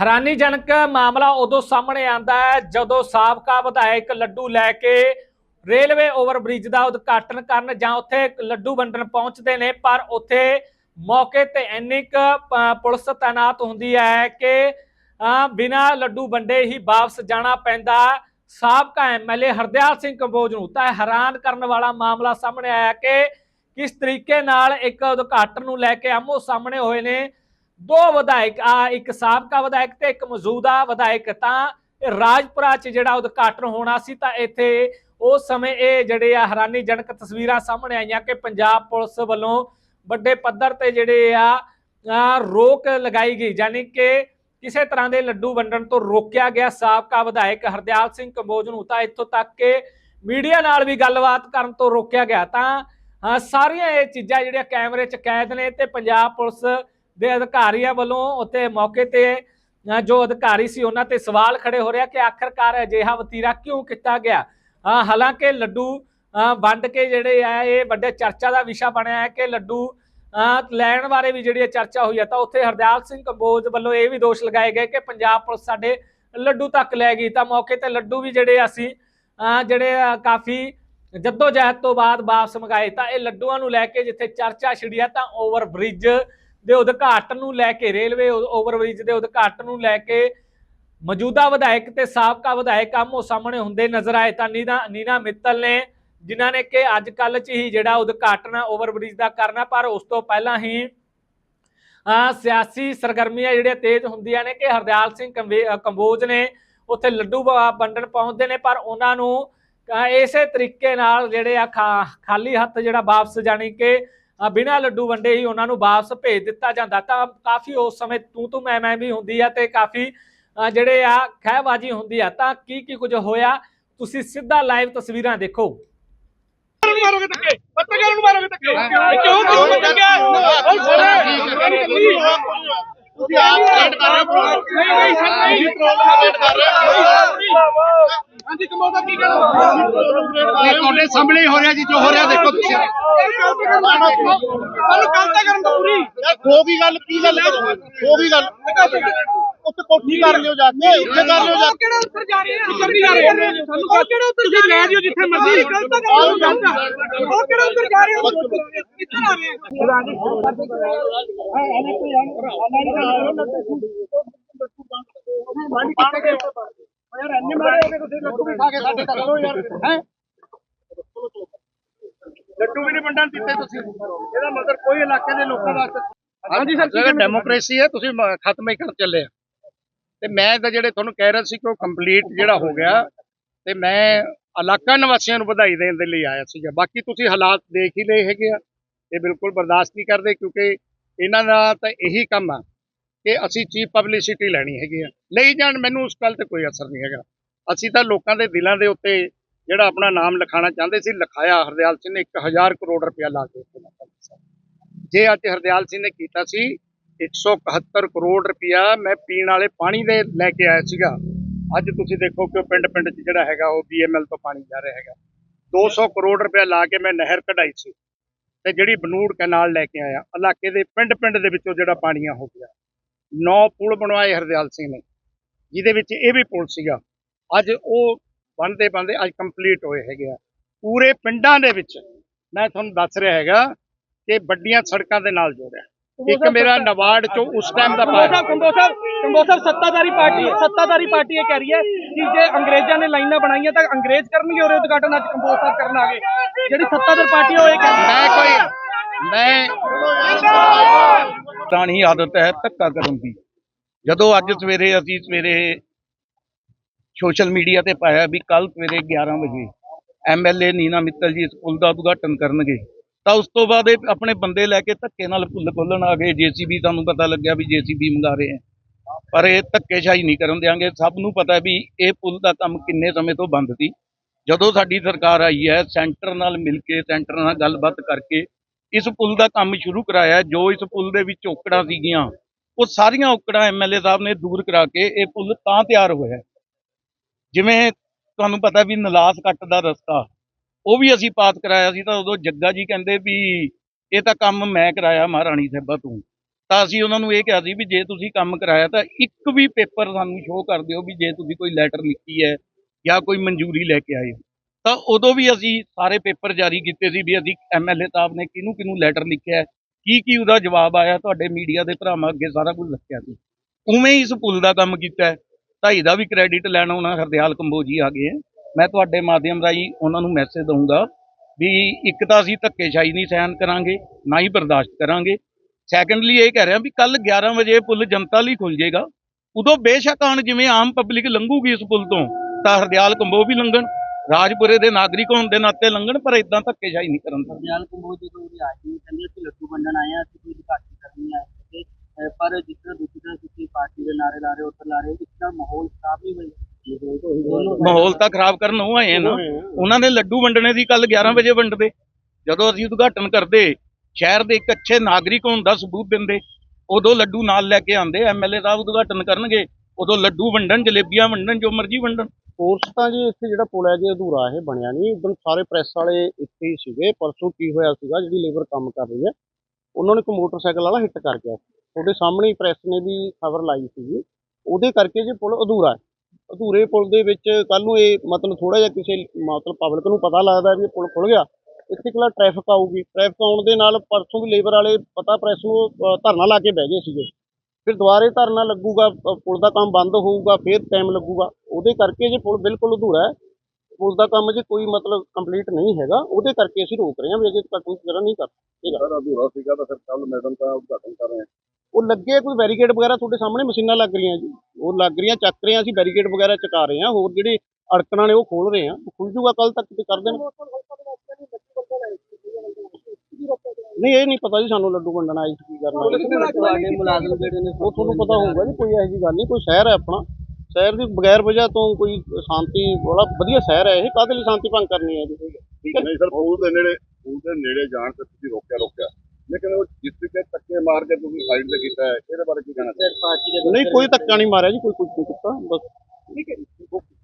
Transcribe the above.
ਹੈਰਾਨੀਜਨਕ ਮਾਮਲਾ ਉਦੋਂ ਸਾਹਮਣੇ ਆਂਦਾ ਹੈ ਜਦੋਂ ਸਾਬਕਾ ਵਿਧਾਇਕ ਲੱਡੂ ਲੈ ਕੇ ਰੇਲਵੇ ਓਵਰਬ੍ਰਿਜ ਦਾ ਉਦਘਾਟਨ ਕਰਨ ਜਾਂ ਉੱਥੇ ਲੱਡੂ ਵੰਡਣ ਪਹੁੰਚਦੇ ਨੇ ਪਰ ਉੱਥੇ ਮੌਕੇ ਤੇ ਇੰਨੀ ਕੁ ਪੁਲਿਸ ਤਾਇਨਾਤ ਹੁੰਦੀ ਹੈ ਕਿ ਅਹ, ਬਿਨਾਂ ਲੱਡੂ ਵੰਡੇ ਹੀ ਵਾਪਸ ਜਾਣਾ ਪੈਂਦਾ। ਸਾਬਕਾ ਐਮਐਲਏ ਹਰਦਿਆਲ ਸਿੰਘ ਕੰਬੋਜ ਨੂੰ ਤਾਂ ਹੈਰਾਨ ਕਰਨ ਵਾਲਾ ਮਾਮਲਾ ਸਾਹਮਣੇ ਆਇਆ ਕਿ ਕਿਸ ਤਰੀਕੇ ਨਾਲ ਇੱਕ ਉਦਘਾਟਨ ਨੂੰ ਲੈ ਕੇ ਆਮੋ ਸਾਹਮਣੇ ਹੋਏ ਨੇ। ਦੋ ਵਿਧਾਇਕ ਆ ਇੱਕ ਸਾਬਕਾ ਵਿਧਾਇਕ ਤੇ ਇੱਕ ਮੌਜੂਦਾ ਵਿਧਾਇਕ ਤਾਂ ਰਾਜਪੁਰਾ 'ਚ ਜਿਹੜਾ ਉਦਘਾਟਨ ਹੋਣਾ ਸੀ ਤਾਂ ਇੱਥੇ ਉਸ ਸਮੇਂ ਇਹ ਜਿਹੜੇ ਆ ਹੈਰਾਨੀਜਨਕ ਤਸਵੀਰਾਂ ਸਾਹਮਣੇ ਆਈਆਂ ਕਿ ਪੰਜਾਬ ਪੁਲਿਸ ਵੱਲੋਂ ਵੱਡੇ ਪੱਧਰ ਤੇ ਜਿਹੜੇ ਆ ਰੋਕ ਲਗਾਈ ਗਈ ਯਾਨੀ ਕਿ ਕਿਸੇ ਤਰ੍ਹਾਂ ਦੇ ਲੱਡੂ ਵੰਡਣ ਤੋਂ ਰੋਕਿਆ ਗਿਆ ਸਾਬਕਾ ਵਿਧਾਇਕ ਹਰਦਿਆਲ ਸਿੰਘ ਕੰਬੋਜ ਨੂੰ ਤਾਂ ਇੱਥੋਂ ਤੱਕ ਕਿ ਮੀਡੀਆ ਨਾਲ ਵੀ ਗੱਲਬਾਤ ਕਰਨ ਤੋਂ ਰੋਕਿਆ ਗਿਆ। ਤਾਂ ਅ, ਸਾਰੀਆਂ ਇਹ ਚੀਜ਼ਾਂ ਜਿਹੜੀਆਂ ਕੈਮਰੇ 'ਚ ਕੈਦ ਨੇ ਤੇ ਪੰਜਾਬ ਪੁਲਿਸ ਦੇ ਅਧਿਕਾਰੀਆਂ ਵੱਲੋਂ ਉੱਥੇ ਮੌਕੇ ਤੇ ਜੋ ਅਧਿਕਾਰੀ ਸੀ ਉਹਨਾਂ ਤੇ ਸਵਾਲ ਖੜੇ ਹੋ ਰਿਹਾ ਕਿ ਆਖਰਕਾਰ ਅਜਿਹਾ ਵਤੀਰਾ ਕਿਉਂ ਕੀਤਾ ਗਿਆ? ਹਾਲਾਂਕਿ ਲੱਡੂ ਵੰਡ ਕੇ ਜਿਹੜੇ ਆ ਇਹ ਵੱਡੇ ਚਰਚਾ ਦਾ ਵਿਸ਼ਾ ਬਣਿਆ ਹੈ ਕਿ ਲੱਡੂ ਲੈਣ ਬਾਰੇ ਵੀ ਜਿਹੜੀ ਚਰਚਾ ਹੋਈ ਹੈ ਤਾਂ ਉੱਥੇ ਹਰਦਿਆਲ ਸਿੰਘ ਕੰਬੋਜ ਵੱਲੋਂ ਇਹ ਵੀ ਦੋਸ਼ ਲਗਾਏ ਗਏ ਕਿ ਪੰਜਾਬ ਪੁਲਿਸ ਸਾਡੇ ਲੱਡੂ ਤੱਕ ਲੈ ਗਈ। ਤਾਂ ਮੌਕੇ ਤੇ ਲੱਡੂ ਵੀ ਜਿਹੜੇ ਅਸੀਂ ਅ, ਜਿਹੜੇ ਕਾਫੀ ਜੱਦੋ ਜਹਿਦ ਤੋਂ ਬਾਅਦ ਵਾਪਸ ਮੰਗਾਏ। ਤਾਂ ਇਹ ਲੱਡੂਆਂ ਨੂੰ ਲੈ ਕੇ ਜਿੱਥੇ ਚਰਚਾ ਛਿੜੀ ਹੈ ਤਾਂ ਓਵਰ ਬ੍ਰਿਜ ਦੇ ਉਦਘਾਟਨ ਨੂੰ ਲੈ ਕੇ ਰੇਲਵੇ ਓਵਰ ਦੇ ਉਦਘਾਟਨ ਨੂੰ ਲੈ ਕੇ ਮੌਜੂਦਾ ਵਿਧਾਇਕ ਤੇ ਸਾਬਕਾ ਵਿਧਾਇਕ ਆਮੋ ਸਾਹਮਣੇ ਹੁੰਦੇ ਨਜ਼ਰ ਆਏ ਤਾਂ ਨੀਨਾ ਨੀਨਾ ਮਿੱਤਲ ਨੇ, ਜਿਨ੍ਹਾਂ ਨੇ ਕਿ ਅੱਜ ਕੱਲ ਚ ਹੀ ਜਿਹੜਾ ਉਦਘਾਟਨ ਓਵਰਬ੍ਰਿਜ ਦਾ ਕਰਨਾ, ਪਰ ਉਸ ਤੋਂ ਪਹਿਲਾਂ ਹੀ ਅਹ ਸਿਆਸੀ ਸਰਗਰਮੀਆਂ ਜਿਹੜੀਆਂ ਤੇਜ਼ ਹੁੰਦੀਆਂ ਨੇ ਕਿ ਹਰਦਿਆਲ ਸਿੰਘ ਕੰਵੇ- ਕੰਬੋਜ ਨੇ ਉੱਥੇ ਲੱਡੂ ਵੰਡਣ ਪਹੁੰਚਦੇ ਨੇ, ਪਰ ਉਹਨਾਂ ਨੂੰ ਇਸੇ ਤਰੀਕੇ ਨਾਲ ਜਿਹੜੇ ਆ ਖਾ- ਖਾਲੀ ਹੱਥ ਜਿਹੜਾ ਵਾਪਸ ਜਾਣੀ ਕਿ ਬਿਨਾਂ ਲੱਡੂ ਵੰਡੇ ਹੀ ਉਹਨਾਂ ਨੂੰ ਵਾਪਸ ਭੇਜ ਦਿੱਤਾ ਜਾਂਦਾ ਤਾਂ ਕਾਫੀ ਉਸ ਸਮੇਂ ਤੂੰ ਤੂੰ ਮੈਂ ਮੈਂ ਵੀ ਹੁੰਦੀ ਆ ਤੇ ਕਾਫੀ ਜਿਹੜੇ ਆ ਖਹਿਬਾਜੀ ਹੁੰਦੀ ਆ ਤਾਂ ਕੀ ਕੀ ਕੁਝ ਹੋਇਆ ਤੁਸੀਂ ਸਿੱਧਾ ਲਾਈਵ ਤਸਵੀਰਾਂ ਦੇਖੋ ਨੂੰ ਮਾਰੋਗੇ ਧੱਕੇ ਪੱਤਰਕਾਰ ਨੂੰ ਮਾਰੋਗੇ ਧੱਕੇ ਕਿਉਂ ਕਿਉਂ ਧੱਕੇ ਉਹ ਤੁਸੀਂ ਆਪ ਕਰ ਰਹੇ ਹੋ ਨਹੀਂ ਨਹੀਂ ਸਰ ਨਹੀਂ ਕਰ ਰਹੇ ਹੋ ਹਾਂਜੀ ਕਮੋਦਾ ਕੀ ਕਹਿਣਾ ਇਹ ਤੁਹਾਡੇ ਸਾਹਮਣੇ ਹੀ ਹੋ ਰਿਹਾ ਜੀ ਜੋ ਹੋ ਰਿਹਾ ਦੇਖੋ ਤੁਸੀਂ। ਕੱਲ ਤੱਕ ਕਰਨ ਦਾ ਪੂਰੀ। ਯਾਰ ਖੋ ਗਈ ਗੱਲ ਕੀ ਗੱਲ ਕਰੋਗੇ ਖੋ ਗਈ ਗੱਲ। ਉੱਥੇ ਕੋਠੀ ਕਰ ਲਿਓ ਜਾ ਕੇ ਉੱਥੇ ਕਰ ਲਿਓ ਜਾ ਕਿਹੜਾ ਉੱਤਰ ਜਾ ਰਹੇ ਆ? ਕਿੱਧਰ ਨਹੀਂ ਜਾ ਰਹੇ ਸਾਨੂੰ ਕਿਹੜਾ ਉੱਤਰ ਜਾ ਰਹੇ ਲੈ ਜਿਓ ਜਿੱਥੇ ਮਰਜ਼ੀ। ਕੱਲ ਤੱਕ ਉਹ ਕਿਹੜਾ ਉੱਤਰ ਜਾ ਰਹੇ ਹੋ ਕਿੱਧਰ ਆ ਰਹੇ ਆ। ਯਾਰ ਐਨੇ ਮਾਰੇ ਹੋਗੇ ਤੁਸੀਂ ਲੱਡੂ ਵੀ ਖਾ ਕੇ ਸਾਡੇ ਕਰੋ ਯਾਰ। ਹੈ? ਲੱਡੂ ਵੀ ਨਹੀਂ ਵੰਡਣ ਦਿੱਤੇ ਤੁਸੀਂ। ਇਹਦਾ ਮਤਲਬ ਕੋਈ ਇਲਾਕੇ ਦੇ ਲੋਕਾਂ ਵਾਸਤੇ ਹਾਂਜੀ ਸਰ ਜਿਹੜਾ ਡੈਮੋਕ੍ਰੇਸੀ ਹੈ ਤੁਸੀਂ ਖਤਮ ਹੀ ਕਰਨ ਚੱਲੇ ਆ। ਤੇ ਮੈਂ ਤਾਂ ਜਿਹੜੇ ਤੁਹਾਨੂੰ ਕਹਿ ਰਿਹਾ ਸੀ ਕਿ ਉਹ ਕੰਪਲੀਟ ਜਿਹੜਾ ਹੋ ਗਿਆ ਤੇ ਮੈਂ ਇਲਾਕਾ ਨਿਵਾਸੀਆਂ ਨੂੰ ਵਧਾਈ ਦੇਣ ਦੇ ਲਈ ਆਇਆ ਸੀਗਾ। ਬਾਕੀ ਤੁਸੀਂ ਹਾਲਾਤ ਦੇਖ ਹੀ ਲਏ ਹੈਗੇ ਆ। ਇਹ ਬਿਲਕੁਲ ਬਰਦਾਸ਼ਤ ਨਹੀਂ ਕਰਦੇ ਕਿਉਂਕਿ ਇਹਨਾਂ ਦਾ ਤਾਂ ਇਹੀ ਕੰਮ ਆ। ਕਿ ਅਸੀਂ ਚੀਪ ਪਬਲਿਸਿਟੀ ਲੈਣੀ ਹੈਗੀ ਆ। ਲਈ ਜਾਣ, ਮੈਨੂੰ ਉਸ ਗੱਲ ਤੇ ਕੋਈ ਅਸਰ ਨਹੀਂ ਹੈਗਾ। ਅਸੀਂ ਤਾਂ ਲੋਕਾਂ ਦੇ ਦਿਲਾਂ ਦੇ ਉੱਤੇ ਜਿਹੜਾ ਆਪਣਾ ਨਾਮ ਲਿਖਾਉਣਾ ਚਾਹੁੰਦੇ ਸੀ, ਲਿਖਾਇਆ। ਹਰਦਿਆਲ ਸਿੰਘ ਨੇ 1000 ਕਰੋੜ ਰੁਪਇਆ ਲਾ ਕੇ ਜੇ ਅੱਜ ਹਰਦਿਆਲ ਸਿੰਘ ਨੇ ਕੀਤਾ ਸੀ 171 ਕਰੋੜ ਰੁਪਇਆ ਮੈਂ ਪੀਣ ਵਾਲੇ ਪਾਣੀ ਦੇ ਲੈ ਕੇ ਆਇਆ ਸੀਗਾ। ਅੱਜ ਤੁਸੀਂ ਦੇਖੋ ਕਿ ਪਿੰਡ ਪਿੰਡ 'ਚ ਜਿਹੜਾ ਹੈਗਾ, ਉਹ ਬੀਐਮਐਲ ਤੋਂ ਪਾਣੀ ਜਾ ਰਿਹਾ ਹੈਗਾ। 200 ਕਰੋੜ ਰੁਪਇਆ ਲਾ ਕੇ ਮੈਂ ਨਹਿਰ ਕਢਾਈ ਸੀ ਤੇ ਜਿਹੜੀ ਬਨੂੜ ਕਨਾਲ ਲੈ ਕੇ ਆਇਆ। ਇਲਾਕੇ ਦੇ ਪਿੰਡ ਪਿੰਡ ਦੇ ਵਿੱਚੋਂ ਜਿਹੜਾ ਪਾਣੀਆਂ ਹੋ ਗਿਆ। ਨੌ ਪੁਲ ਬਣਵਾਏ ਹਰਦਿਆਲ ਸਿੰਘ ਨੇ ਜਿਹਦੇ ਵਿੱਚ ਇਹ ਵੀ ਪੁਲ ਸੀਗਾ। ਅੱਜ ਉਹ ਬਣਦੇ ਬਣਦੇ ਅੱਜ ਕੰਪਲੀਟ ਹੋਏ ਹੈਗੇ ਆ। ਪੂਰੇ ਪਿੰਡਾਂ ਦੇ ਵਿੱਚ ਮੈਂ ਤੁਹਾਨੂੰ ਦੱਸ ਰਿਹਾ ਹੈਗਾ ਕਿ ਵੱਡੀਆਂ ਸੜਕਾਂ ਦੇ ਨਾਲ ਜੋੜਿਆ। ਇੱਕ ਮੇਰਾ ਨਵਾਰਡ ਚੋਂ ਉਸ ਟਾਈਮ ਦਾ ਪਾਇਆ। ਕੰਬੋ ਸਾਹਿਬ ਕੰਬੋ ਸਾਹਿਬ ਸੱਤਾਧਾਰੀ ਪਾਰਟੀ ਸੱਤਾਧਾਰੀ ਪਾਰਟੀ ਇਹ ਕਹਿ ਰਹੀ ਹੈ ਕਿ ਜੇ ਅੰਗਰੇਜ਼ਾਂ ਨੇ ਲਾਈਨਾਂ ਬਣਾਈਆਂ ਤਾਂ ਅੰਗਰੇਜ਼ ਕਰਨਗੇ ਔਰ ਉਦਘਾਟਨ ਅੱਜ ਕੰਬੋ ਸਾਹਿਬ ਕਰਨ ਆ ਗਏ। ਜਿਹੜੀ ਸੱਤਾਧਾਰ ਪਾਰਟੀ ਉਹ ਇਹ ਕਹਿੰਦੀ ਮੈਂ ਕੋਈ ਮੈਂ ਪੁਰਾਣੀ ਆਦਤ ਹੈ ਧੱਕਾ ਕਰਨ ਦੀ ਜਦੋਂ ਅੱਜ ਸਵੇਰੇ ਅਸੀਂ ਸਵੇਰੇ ਸੋਸ਼ਲ ਮੀਡੀਆ ਤੇ ਪਾਇਆ ਵੀ ਕੱਲ ਸਵੇਰੇ 11 ਵਜੇ ਐਮਐਲਏ ਨੀਨਾ ਮਿੱਤਲ ਜੀ ਇਸ ਪੁਲ ਦਾ ਉਦਘਾਟਨ ਕਰਨਗੇ, ਤਾਂ ਉਸ ਤੋਂ ਬਾਅਦ ਇਹ ਆਪਣੇ ਬੰਦੇ ਲੈ ਕੇ ਧੱਕੇ ਨਾਲ ਪੁੱਲ ਖੋਲਣ ਆ ਗਏ। ਜੀਸੀਬੀ ਸਾਨੂੰ ਪਤਾ ਲੱਗਿਆ ਵੀ ਜੀਸੀਬੀ ਮੰਗਾ ਰਹੇ ਆ ਪਰ ਇਹ ਧੱਕੇਸ਼ਾਹੀ ਨਹੀਂ ਕਰਨ ਦਿਆਂਗੇ। ਸਭ ਨੂੰ ਪਤਾ ਵੀ ਇਹ ਪੁਲ ਦਾ ਕੰਮ ਕਿੰਨੇ ਸਮੇਂ ਤੋਂ ਬੰਦ ਸੀ। ਜਦੋਂ ਸਾਡੀ ਸਰਕਾਰ ਆਈ ਹੈ, ਸੈਂਟਰ ਨਾਲ ਮਿਲ ਕੇ, ਸੈਂਟਰ ਨਾਲ ਗੱਲਬਾਤ ਕਰਕੇ ਇਸ ਪੁਲ ਦਾ ਕੰਮ ਸ਼ੁਰੂ ਕਰਾਇਆ, ਜੋ ਇਸ ਪੁਲ ਦੇ ਵਿੱਚ ਔਕੜਾਂ ਸੀਗੀਆਂ, ਉਹ ਸਾਰੀਆਂ ਔਕੜਾਂ ਐਮਐਲਏ ਸਾਹਿਬ ਨੇ ਦੂਰ ਕਰਾ ਕੇ ਇਹ ਪੁਲ ਤਾਂ ਤਿਆਰ ਹੋਇਆ ਜਿਵੇਂ ਤੁਹਾਨੂੰ ਪਤਾ ਵੀ ਨਲਾਸ ਕੱਟ ਦਾ ਰਸਤਾ, ਉਹ ਵੀ ਅਸੀਂ ਪਾਸ ਕਰਾਇਆ ਸੀ ਤਾਂ ਉਦੋਂ ਜੱਗਾ ਜੀ ਕਹਿੰਦੇ ਵੀ ਇਹ ਤਾਂ ਕੰਮ ਮੈਂ ਕਰਾਇਆ ਮਹਾਰਾਣੀ ਸਾਹਿਬਾ ਤੋਂ। ਤਾਂ ਅਸੀਂ ਉਹਨਾਂ ਨੂੰ ਇਹ ਕਿਹਾ ਸੀ ਵੀ ਜੇ ਤੁਸੀਂ ਕੰਮ ਕਰਾਇਆ ਤਾਂ ਇੱਕ ਵੀ ਪੇਪਰ ਸਾਨੂੰ ਸ਼ੋਅ ਕਰ ਦਿਓ ਵੀ ਜੇ ਤੁਸੀਂ ਕੋਈ ਲੈਟਰ ਲਿਖੀ ਹੈ ਜਾਂ ਕੋਈ ਮਨਜ਼ੂਰੀ ਲੈ ਕੇ ਆਏ ਤਾਂ ਉਦੋਂ ਵੀ ਅਸੀਂ ਸਾਰੇ ਪੇਪਰ ਜਾਰੀ ਕੀਤੇ ਸੀ ਵੀ ਅਸੀਂ ਐਮਐਲਏ ਸਾਹਿਬ ਨੇ ਕਿਹਨੂੰ ਕਿਹਨੂੰ ਲੈਟਰ ਲਿਖਿਆ ਕੀ ਕੀ ਉਹਦਾ ਜਵਾਬ ਆਇਆ, ਤੁਹਾਡੇ ਮੀਡੀਆ ਦੇ ਭਰਾਵਾਂ ਅੱਗੇ ਸਾਰਾ ਕੁਝ ਰੱਖਿਆ ਸੀ। ਉਵੇਂ ਹੀ ਇਸ ਪੁਲ ਦਾ ਕੰਮ ਕੀਤਾ ਢਾਈ ਦਾ ਵੀ ਕ੍ਰੈਡਿਟ ਲੈਣਾ ਉਹਨਾਂ ਹਰਦਿਆਲ ਕੰਬੋਜੀ ਆ ਗਏ ਮੈਂ ਤੁਹਾਡੇ ਮਾਧਿਅਮ ਰਾਹੀਂ ਉਹਨਾਂ ਨੂੰ ਮੈਸੇਜ ਦਊਂਗਾ ਵੀ ਇੱਕ ਤਾਂ ਅਸੀਂ ਧੱਕੇਸ਼ਾਹੀ ਨਹੀਂ ਸਹਿਣ ਕਰਾਂਗੇ, ਨਾ ਹੀ ਬਰਦਾਸ਼ਤ ਕਰਾਂਗੇ। ਸੈਕੰਡਲੀ ਇਹ ਕਹਿ ਰਿਹਾ ਵੀ ਕੱਲ 11 ਵਜੇ ਪੁਲ ਜਨਤਾ ਲਈ ਖੁੱਲ ਜਾਏਗਾ। ਉਦੋਂ ਬੇਸ਼ੱਕ ਆਣ ਜਿਵੇਂ ਆਮ ਪਬਲਿਕ ਲੰਘੂਗੀ ਇਸ ਪੁਲ ਤੋਂ, ਤਾਂ ਹਰਦਿਆਲ ਕੰਬੋ ਵੀ ਲੰਘਣ। ਰਾਜਪੁਰੇ ਦੇ ਨਾਗਰਿਕ ਹੋਣ ਦੇ ਨਾਤੇ ਲੰਘਣ ਪਰ ਇਦਾਂ ਧੱਕੇਸ਼ਾਹੀ ਨਹੀਂ ਕਰਨ ਦਾ ਹਰਦਿਆਲ ਕੰਬੋਜ ਜਦੋਂ ਉਹਦੀ ਆਈ ਸੀ ਕਹਿੰਦੇ ਅਸੀਂ ਲੱਡੂ ਵੰਡਣ ਆਏ ਆ ਅਸੀਂ ਕੋਈ ਘਾਟੀ ਕਰਨੀ ਆਏ ਅਹ ਪਰ ਜਿਸ ਤਰ੍ਹਾਂ ਦੂਜੀ ਤਰ੍ਹਾਂ ਤੁਸੀਂ ਪਾਰਟੀ ਦੇ ਨਾਰੇ ਲਾ ਰਹੇ ਹੋ ਉੱਧਰ ਲਾ ਰਹੇ ਇਸ ਤਰ੍ਹਾਂ ਮਾਹੌਲ ਖਰਾਬ ਨਹੀਂ ਹੋਏਗਾ ਮਾਹੌਲ ਤਾਂ ਖਰਾਬ ਕਰਨ ਉਹ ਆਏ ਆ ਨਾ। ਉਹਨਾਂ ਨੇ ਲੱਡੂ ਵੰਡਣੇ ਸੀ ਕੱਲ 11 ਵਜੇ ਵੰਡਦੇ। ਜਦੋਂ ਅਸੀਂ ਉਦਘਾਟਨ ਕਰਦੇ ਸ਼ਹਿਰ ਦੇ ਇੱਕ ਅੱਛੇ ਨਾਗਰਿਕ ਹੋਣ ਦਾ ਸਬੂਤ ਦਿੰਦੇ ਉਦੋਂ ਲੱਡੂ ਨਾਲ ਲੈ ਕੇ ਆਂਦੇ ਐਮਐਲਏ ਸਾਹਿਬ ਉਦਘਾਟਨ ਕਰਨਗੇ ਉਦੋਂ ਲੱਡੂ ਵੰਡਣ ਜਲੇਬੀਆਂ ਵੰਡਣ ਜੋ ਮਰਜ਼ੀ ਵੰਡਣ। ਕੋਰਸ ਤਾਂ ਜੀ ਇੱਥੇ ਜਿਹੜਾ ਪੁਲ ਹੈ ਜੀ, ਅਧੂਰਾ ਇਹ ਬਣਿਆ ਨਹੀਂ। ਉਦੋਂ ਸਾਰੇ ਪ੍ਰੈਸ ਵਾਲੇ ਇੱਥੇ ਹੀ ਸੀਗੇ। ਪਰਸੋਂ ਕੀ ਹੋਇਆ ਸੀਗਾ, ਜਿਹੜੀ ਲੇਬਰ ਕੰਮ ਕਰ ਰਹੀ ਹੈ, ਉਹਨਾਂ ਨੂੰ ਇੱਕ ਮੋਟਰਸਾਈਕਲ ਵਾਲਾ ਹਿੱਟ ਕਰ ਗਿਆ। ਤੁਹਾਡੇ ਸਾਹਮਣੇ ਹੀ ਪ੍ਰੈਸ ਨੇ ਵੀ ਖਬਰ ਲਾਈ ਸੀਗੀ। ਉਹਦੇ ਕਰਕੇ ਜੇ ਪੁਲ ਅਧੂਰਾ ਹੈ। ਅਧੂਰੇ ਪੁਲ ਦੇ ਵਿੱਚ ਕੱਲ ਨੂੰ ਇਹ ਮਤਲਬ ਥੋੜਾ ਜਿਹਾ ਕਿਸੇ ਮਤਲਬ ਪਬਲਿਕ ਨੂੰ ਪਤਾ ਲੱਗਦਾ ਵੀ ਇਹ ਪੁਲ ਖੁੱਲ ਗਿਆ। ਇੱਥੇ ਕਿਲਾ ਟ੍ਰੈਫਿਕ ਆਊਗੀ। ਟ੍ਰੈਫਿਕ ਆਉਣ ਦੇ ਨਾਲ ਪਰਸੋਂ ਵੀ ਲੇਬਰ ਵਾਲੇ ਪਤਾ ਪ੍ਰੈਸ ਨੂੰ ਧਰਨਾ ਲਾ ਕੇ ਬਹਿ ਗਏ ਸੀਗੇ। ਫਿਰ ਦੁਬਾਰੇ ਧਰਨਾ ਲੱਗੂਗਾ ਪੁਲ ਦਾ ਕੰਮ ਬੰਦ ਹੋਊਗਾ ਫਿਰ ਟਾਈਮ ਲੱਗੂਗਾ। ਉਹਦੇ ਕਰਕੇ ਜੇ ਪੁਲ ਬਿਲਕੁਲ ਅਧੂਰਾ ਹੈ ਪੁਲ ਦਾ ਕੰਮ ਜੇ ਕੋਈ ਮਤਲਬ ਕੰਪਲੀਟ ਨਹੀਂ ਹੈਗਾ ਉਹਦੇ ਕਰਕੇ ਅਸੀਂ ਰੋਕ ਰਹੇ ਹਾਂ ਵੀ ਅਜੇ ਤੱਕ ਕੋਈ ਵਗੈਰਾ ਨਹੀਂ ਕਰ ਸਰ ਅਧੂਰਾ ਸੀਗਾ ਤਾਂ ਫਿਰ ਕੱਲ ਮੈਡਮ ਦਾ ਉਦਘਾਟਨ ਕਰ ਰਹੇ ਹਾਂ ਉਹ ਲੱਗੇ ਕੋਈ ਬੈਰੀਕੇਡ ਵਗੈਰਾ ਤੁਹਾਡੇ ਸਾਹਮਣੇ ਮਸ਼ੀਨਾਂ ਲੱਗ ਰਹੀਆਂ ਜੀ। ਉਹ ਲੱਗ ਰਹੀਆਂ ਚੱਕ ਰਹੇ ਹਾਂ ਅਸੀਂ ਬੈਰੀਕੇਡ ਵਗੈਰਾ ਚਕਾ ਰਹੇ ਹਾਂ ਹੋਰ ਜਿਹੜੇ ਅੜਕਣਾਂ ਨੇ ਉਹ ਖੋਲ ਰਹੇ ਹਾਂ। ਖੁੱਲ ਜੂਗਾ ਕੱਲ ਤੱਕ ਤੇ ਕਰ ਦੇਣ। ਨਹੀਂ ਇਹ ਨਹੀਂ ਪਤਾ ਜੀ ਸਾਨੂੰ ਲੱਡੂ ਵੰਡਣਾ ਆਈ ਸੀ ਕੀ ਕਰਨਾ ਤੁਹਾਡੇ ਮੁਲਾਜ਼ਮ ਜਿਹੜੇ ਨੇ ਉਹ ਤੁਹਾਨੂੰ ਪਤਾ ਹੋਊਗਾ ਜੀ ਕੋਈ ਇਹੋ ਗੱਲ ਨਹੀਂ ਕੋਈ ਸ਼ਹਿਰ ਹੈ ਆਪਣਾ। ਸ਼ਹਿਰ ਦੀ ਬਗੈਰ ਵਜ੍ਹਾ ਤੋਂ ਕੋਈ ਸ਼ਾਂਤੀ ਬੜਾ ਵਧੀਆ ਸ਼ਹਿਰ ਹੈ ਇਹ ਕਾਹਦੇ ਲਈ ਸ਼ਾਂਤੀ ਭੰਗ ਕਰਨੀ ਹੈ ਜੀ? ਠੀਕ ਹੈ। ਨਹੀਂ ਸਰ ਪੂਲ ਦੇ ਨੇੜੇ ਪੂਲ ਦੇ ਨੇੜੇ ਜਾਣ ਤੇ ਤੁਸੀਂ ਰੋਕਿਆ ਰੋਕਿਆ। ਲੇਕਿਨ ਉਹ ਜਿਸ ਤਰੀਕੇ ਧੱਕੇ ਮਾਰ ਕੇ ਤੁਸੀਂ ਸਾਈਡ ਤੇ ਕੀਤਾ ਹੈ ਇਹਦੇ ਬਾਰੇ ਕੀ ਕਹਿਣਾ ਥਰਡ ਪਾਰਟੀ ਦੇ ਨਹੀਂ ਕੋਈ ਧੱਕਾ ਨਹੀਂ ਮਾਰਿਆ ਜੀ ਕੋਈ ਕੁਝ ਨਹੀਂ ਕੀਤਾ ਬਸ